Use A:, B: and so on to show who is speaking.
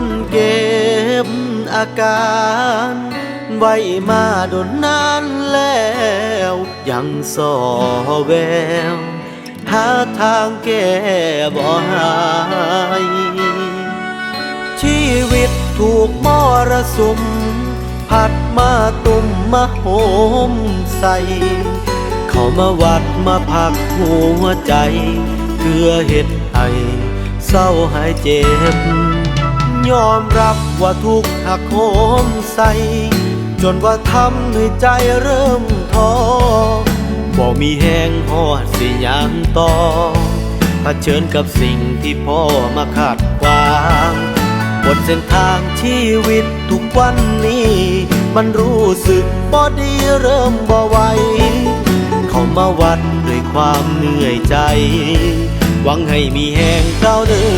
A: นเก็บอาการไว้มาดนนานแล้ว ยังสอแวว หาทางแก้บ่หายชีวิตถูกมรสุม พัดมาตุ่มมาโหมใส่เขามาวัดมาพักหัวใจเพื่อเห็ดให้เศร้าหายเจ็บ ยอมรับว่าทุกข์หักโหมใส่ จนว่าทำให้ใจเริ่มท้อบ่มีแหงหอดสิยามต่อเผชิญกับสิ่งที่พ่อมาขาดขวางบนเส้นทางชีวิตทุกวันนี้ มันรู้สึกบ่ดีเริ่มบ่ไหวเขามาวัดด้วยความเหนื่อยใจ หวังให้มีแหงก้าวเดิน